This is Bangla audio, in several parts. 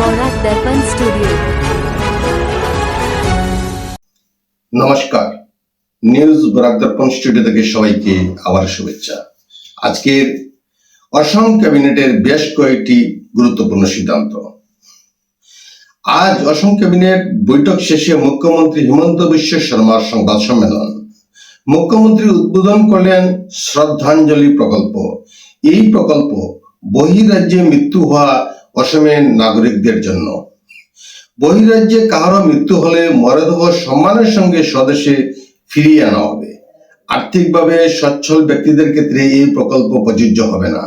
বরাক দর্পণ স্টুডিও। নমস্কার। নিউজ বরাক দর্পণ স্টুডিও থেকে সবাইকে আবার শুভেচ্ছা। আজকের অসম ক্যাবিনেটের বেশ কয়েকটি গুরুত্বপূর্ণ সিদ্ধান্ত। আজ অসম ক্যাবিনেট বৈঠক শেষে মুখ্যমন্ত্রী হিমন্ত বিশ্ব শর্মার সংবাদ সম্মেলন। মুখ্যমন্ত্রী উদ্বোধন করলেন শ্রদ্ধাঞ্জলি প্রকল্প। এই প্রকল্প বহিরাজ্যে মৃত্যু হওয়া অসমের নাগরিকদের জন্য। বহিরাজ্যে কাহারও মৃত্যু হলে মরদেহ সম্মানের সঙ্গে স্বদেশে ফিরিয়ে আনা হবে। আর্থিকভাবে সচ্ছল ব্যক্তিদের ক্ষেত্রে এই প্রকল্প প্রযোজ্য হবে না।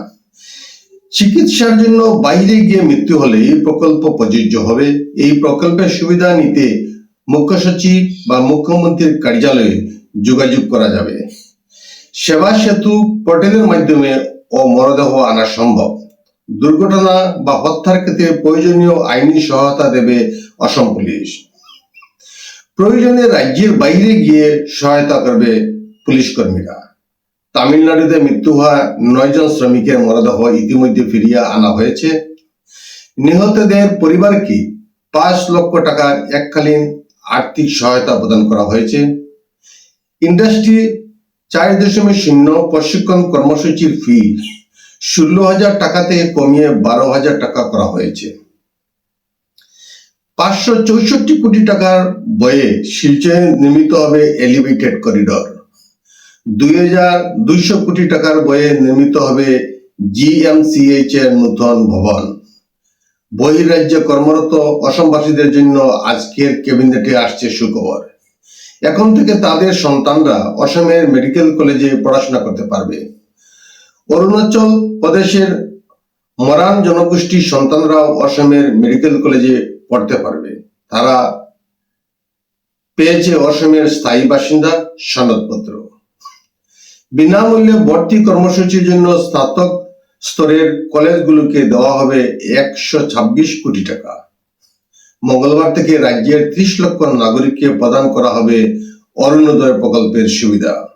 চিকিৎসার জন্য বাইরে গিয়ে মৃত্যু হলে এই প্রকল্প প্রযোজ্য হবে। এই প্রকল্পের সুবিধা নিতে মুখ্য সচিব বা মুখ্যমন্ত্রীর কার্যালয়ে যোগাযোগ করা যাবে। সেবা সেতু পোর্টালের মাধ্যমে ও মরদেহ আনা সম্ভব। দুর্ঘটনা বা হত্যার ক্ষেত্রে প্রয়োজনীয় আইনি সহায়তা দেবে অসম পুলিশ। প্রয়োজনে রাজ্যের বাইরে গিয়ে সহায়তা করবে পুলিশ কর্মীরা। তামিলনাড়ুতে মৃত্যু হওয়া নয়জন শ্রমিকের মরদেহ ইতিমধ্যে ফিরিয়ে আনা হয়েছে। নিহতদের পরিবারকে পাঁচ লক্ষ টাকার এককালীন আর্থিক সহায়তা প্রদান করা হয়েছে। ইন্ডাস্ট্রি চার দশমিক শূন্য প্রশিক্ষণ কর্মসূচির ফি ষোলো হাজার টাকা থেকে কমিয়ে বারো হাজার টাকা করা হয়েছে। পাঁচশো চৌষট্টি কোটি টাকার বয়ে শিলচরে নির্মিত হবে এলিভেটেড করিডর। দুই হাজার দুইশো কোটি টাকার বয়ে নির্মিত হবে জিএমসিএইচ এর নতুন ভবন। বহিরাজ্যে কর্মরত অসমবাসীদের জন্য আজকের ক্যাবিনেটে আসছে সুখবর। এখন থেকে তাদের সন্তানরা অসমের মেডিকেল কলেজে পড়াশোনা করতে পারবে। অরুণাচল প্রদেশের মরান জনগোষ্ঠীর সন্তানরাও অসমের মেডিকেল কলেজে পড়তে পারবে। তারা পেয়েছে অসমের স্থায়ী বাসিন্দা সনদপত্র। বিনামূল্যে ভর্তি কর্মসূচির জন্য স্নাতক স্তরের কলেজগুলোকে দেওয়া হবে একশো ছাব্বিশ কোটি টাকা। মঙ্গলবার থেকে রাজ্যের ত্রিশ লক্ষ নাগরিককে প্রদান করা হবে অরুণোদয় প্রকল্পের সুবিধা।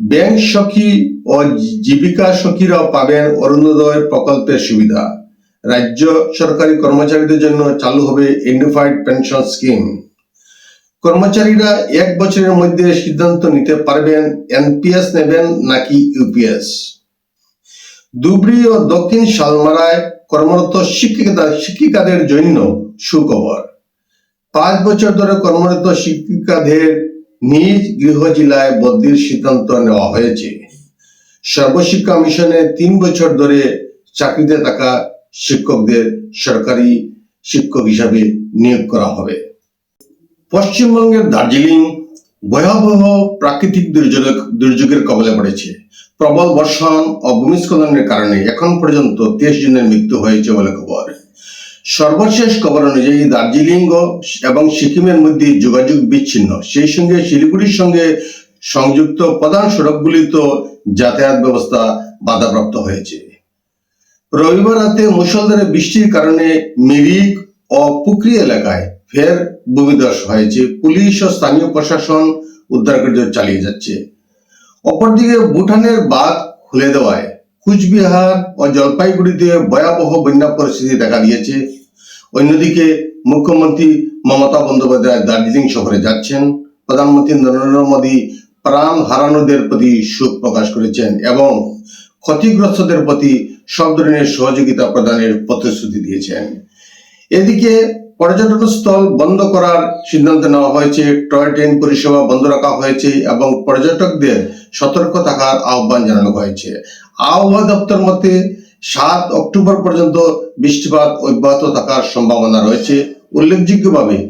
ব্যাংক সখী ও জীবিকা সখীরাও পাবেন অরুণোদয় প্রকল্পের সুবিধা। রাজ্য সরকারি কর্মচারীদের জন্য চালু হবে ইউনিফাইড পেনশন স্কিম। কর্মচারীরা এক বছরের মধ্যে সিদ্ধান্ত নিতে পারবেন, এনপিএস নেবেন নাকি ইউপিএস। ধুবড়ি ও দক্ষিণ শালমারায় কর্মরত শিক্ষিকা শিক্ষিকাদের জন্য সুখবর। পাঁচ বছর ধরে কর্মরত শিক্ষিকাদের নিজ গৃহ জেলায় বদলির সিদ্ধান্ত নেওয়া হয়েছে। সর্বশিক্ষা মিশনে তিন বছর ধরে চাকরিতে থাকা শিক্ষকদের সরকারি শিক্ষক হিসাবে নিয়োগ করা হবে। পশ্চিমবঙ্গের দার্জিলিং ভয়াবহ প্রাকৃতিক দুর্যোগ, দুর্যোগের কবলে পড়েছে। প্রবল বর্ষণ ও ভূমিস্খলনের কারণে এখন পর্যন্ত তেইশ জনের মৃত্যু হয়েছে বলে খবর। সর্বশেষ খবর অনুযায়ী দার্জিলিং এবং সিকিমের মধ্যে যোগাযোগ বিচ্ছিন্ন। সেই সঙ্গে শিলিগুড়ির সঙ্গে সংযুক্ত প্রধান সড়কগুলিতে যাতায়াত ব্যবস্থা বাধাপ্রাপ্ত হয়েছে। রবিবার রাতে মুষলধারে বৃষ্টির কারণে মিরিক ও পুকরি এলাকায় ফের ভূমিধস হয়েছে। পুলিশ ও স্থানীয় প্রশাসন উদ্ধার কার্য চালিয়ে যাচ্ছে। অপরদিকে ভুটানের বাঁধ খুলে দেওয়ায় কুচবিহার ও জলপাইগুড়িতে ভয়াবহ বন্যা পরিস্থিতি দেখা দিয়েছে। অন্যদিকে মুখ্যমন্ত্রী মমতা বন্দ্যোপাধ্যায় দার্জিলিং শহরে যাচ্ছেন। প্রধানমন্ত্রী নরেন্দ্র মোদী প্রাণ হারানোদের প্রতি শোক প্রকাশ করেছেন এবং ক্ষতিগ্রস্তদের প্রতি সব ধরনের সহযোগিতা প্রদানের প্রতিশ্রুতি দিয়েছেন। এদিকে পর্যটন স্থল বন্ধ করার সিদ্ধান্ত নেওয়া হয়েছে, টয় ট্রেন পরিষেবা বন্ধ রাখা হয়েছে এবং পর্যটকদের সতর্ক থাকার আহ্বান জানানো হয়েছে। আবহাওয়া দপ্তর মতে সাত অক্টোবর পর্যন্ত বৃষ্টিপাত অব্যাহত থাকার সম্ভাবনা রয়েছে। উল্লেখযোগ্যভাবে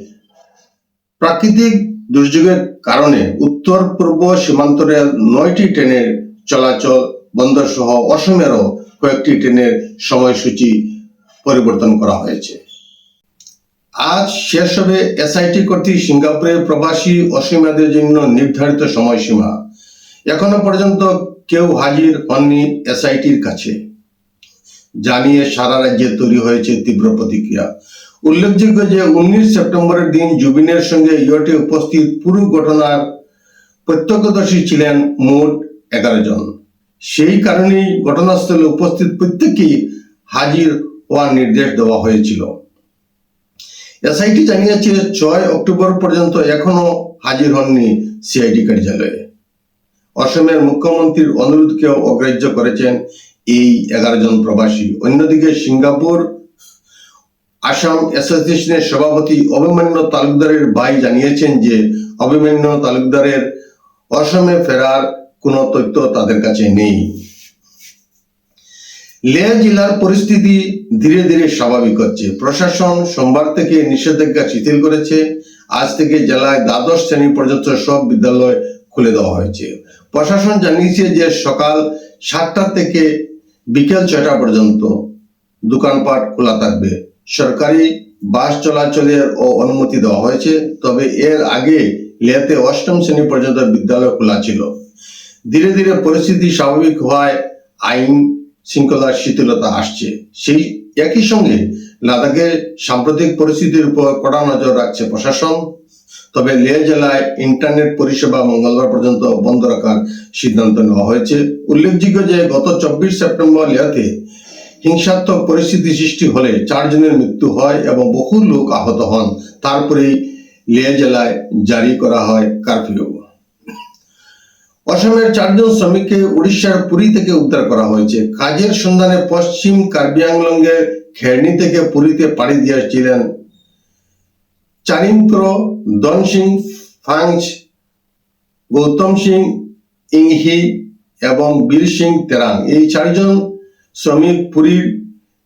প্রাকৃতিক দুর্যোগের কারণে উত্তর, পূর্ব সীমান্ত রেল নয়টি ট্রেনের চলাচল বন্ধ সহ অসমেরও কয়েকটি ট্রেনের সময়সূচি পরিবর্তন করা হয়েছে। আজ শেষ হবে এসআইটি কর্তৃক সিঙ্গাপুরে প্রবাসী অসীমাদের জন্য নির্ধারিত সময়সীমা। এখনও পর্যন্ত কেউ হাজির হননি এসআইটির কাছে। জানিয়ে সারা রাজ্যে তৈরি হয়েছে তীব্র প্রতিক্রিয়া। উল্লেখযোগ্য যে উনিশ সেপ্টেম্বরের দিন জুবিনের সঙ্গে ইয়টে উপস্থিত পুরো ঘটনার প্রত্যক্ষদর্শী ছিলেন মোট এগারো জন। সেই কারণেই ঘটনাস্থলে উপস্থিত প্রত্যেকেই হাজির হওয়ার নির্দেশ দেওয়া হয়েছিল। এসআইটি জানিয়েছে, ছয় অক্টোবর পর্যন্ত এখনও হাজির হননি সিআইডি কার্যালয়ে। অসমের মুখ্যমন্ত্রীর অনুরোধকেও অগ্রাহ্য করেছেন এই এগারো জন প্রবাসী। অন্যদিকে সিঙ্গাপুর আসাম অ্যাসোসিয়েশনের সভাপতি অভিমান্য তালুকদারের ভাই জানিয়েছেন যে অভিমান্য তালুকদারের অসমে ফেরার কোনো তথ্য তাদের কাছে নেই। লেহ জেলার পরিস্থিতি ধীরে ধীরে স্বাভাবিক হচ্ছে। প্রশাসন সোমবার থেকে নিষেধাজ্ঞা শিথিল করেছে। আজ থেকে জেলায় দ্বাদশ শ্রেণি পর্যন্ত সব বিদ্যালয় খুলে দেওয়া হয়েছে। প্রশাসন জানিয়েছে যে সকাল সাতটা থেকে বিকেল ছয়টা পর্যন্ত দোকানপাট খোলা থাকবে। সরকারি বাস চলাচলের ও অনুমতি দেওয়া হয়েছে, তবে এর আগে লেহতে অষ্টম শ্রেণি পর্যন্ত বিদ্যালয় খোলা ছিল। ধীরে ধীরে পরিস্থিতি স্বাভাবিক হওয়ায় আইন শৃঙ্খলার শিথিলতা আসছে। সেই একই সঙ্গে লাদাখের সাম্প্রতিক পরিস্থিতির উপর কড়া নজর রাখছে প্রশাসন। তবে লেহ জেলায় ইন্টারনেট পরিষেবা মঙ্গলবার পর্যন্ত বন্ধ রাখার সিদ্ধান্ত নেওয়া হয়েছে। উল্লেখযোগ্য যে গত চব্বিশ সেপ্টেম্বর লেহতে হিংসাত্মক পরিস্থিতি সৃষ্টি হলে চারজনের মৃত্যু হয় এবং বহু লোক আহত হন। তারপরেই লেহ জেলায় জারি করা হয় কারফিউ। অসমের চারজন শ্রমিককে উড়িষ্যার পুরী থেকে উদ্ধার করা হয়েছে। কাজের সন্ধানে পশ্চিম কার্বি আংলংয়ের খেরনি থেকে পুরীতে পাড়ি দিয়েছিলেন চারিম্প্র দন সিং ফাংচ গৌতম সিং ইংহি এবং বীর সিং তেরাং এই চারজন শ্রমিক পুরীর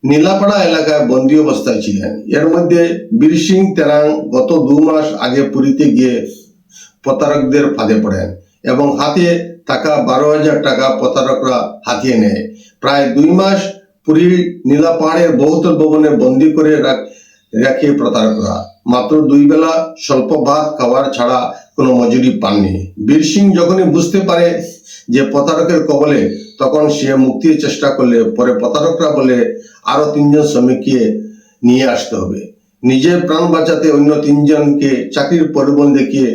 নীলাপাড়া এলাকায় বন্দী অবস্থায় ছিলেন। এর মধ্যে বীর সিং তেরাং গত দু মাস আগে পুরীতে গিয়ে প্রতারকদের ফাঁদে পড়েন এবং হাতে থাকা বারো হাজার টাকা প্রতারকরা হাতিয়ে নেয়। প্রায় দুই মাস পুরীর নীলাপাহাড়ের বহুতল ভবনে বন্দি করে রাখে প্রতারকরা। মাত্র দুই বেলা স্বল্প ভাত খাবার ছাড়া কোনো মজুরি পাননি। বীর সিং যখনই বুঝতে পারে যে প্রতারকের কবলে, তখন সে মুক্তির চেষ্টা করলে, পরে প্রতারকরা বলে, আরও তিনজন শ্রমিককে নিয়ে আসতে হবে। নিজের প্রাণ বাঁচাতে অন্য তিনজনকে চাকরির পরিবহন দেখিয়ে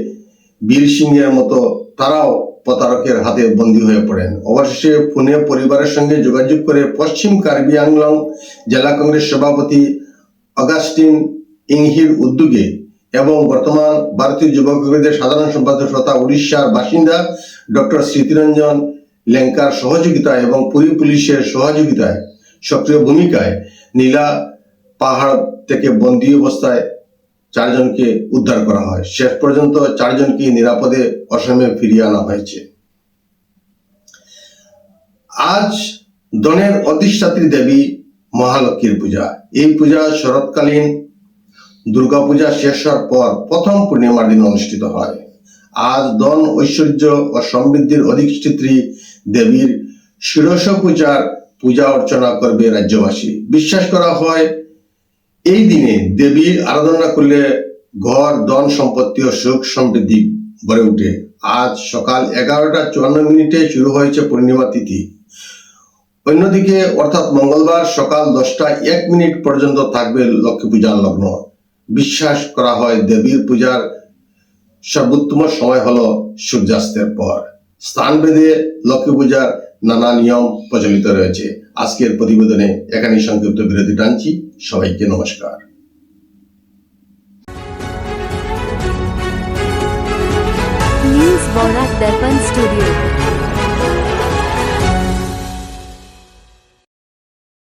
বীর সিংহের মতো তারাও প্রতারকের হাতে বন্দী হয়ে পড়েন। অবশেষে ফোনে পরিবারের সঙ্গে যোগাযোগ করে পশ্চিম কার্বি আংলং জেলা কংগ্রেস সভাপতি অগাস্টিন ইংহির উদ্যোগে এবং বর্তমান ভারতীয় যুবক কংগ্রেসের সাধারণ সম্পাদক তথা উড়িষ্যার বাসিন্দা ডক্টর স্মৃতিরঞ্জন লেঙ্কার সহযোগিতায় এবং পুরী পুলিশের সহযোগিতায় সক্রিয় ভূমিকায় নীলা পাহাড় থেকে বন্দী অবস্থায় চারজনকে উদ্ধার করা হয়। শেষ পর্যন্ত চারজনকে নিরাপদে অসমে ফিরিয়ে আনা হয়েছে। আজ দনের অধিষ্ঠাত্রী দেবী মহালক্ষ্মীর পূজা। এই পূজা শরৎকালীন দুর্গাপূজা শেষ হওয়ার পর প্রথম পূর্ণিমার দিন অনুষ্ঠিত হয়। আজ ধন, ঐশ্বর্য ও সমৃদ্ধির অধিষ্ঠাত্রী দেবীর ষোড়শ পূজার পূজা অর্চনা করবে রাজ্যবাসী। বিশ্বাস করা হয়, এই দিনে দেবীর আরাধনা করলে ঘর, ধন, সম্পত্তি ও সুখ সমৃদ্ধি গড়ে ওঠে। আজ সকাল এগারোটা চুয়ান্ন মিনিটে শুরু হয়েছে পূর্ণিমা তিথি। অন্যদিকে, অর্থাৎ মঙ্গলবার সকাল দশটা এক মিনিট পর্যন্ত থাকবে লক্ষ্মী পূজার লগ্ন। বিশ্বাস করা হয় দেবীর পূজার সর্বোত্তম সময় হলো সূর্যাস্তের পর। স্থানভেদে লক্ষ্মী পূজার নানা নিয়ম প্রচলিত রয়েছে। আজকের প্রতিবেদনে এখানেই সংক্ষিপ্ত বিরতি টানছি। সবাইকে নমস্কার। News Borak Darpan Studio.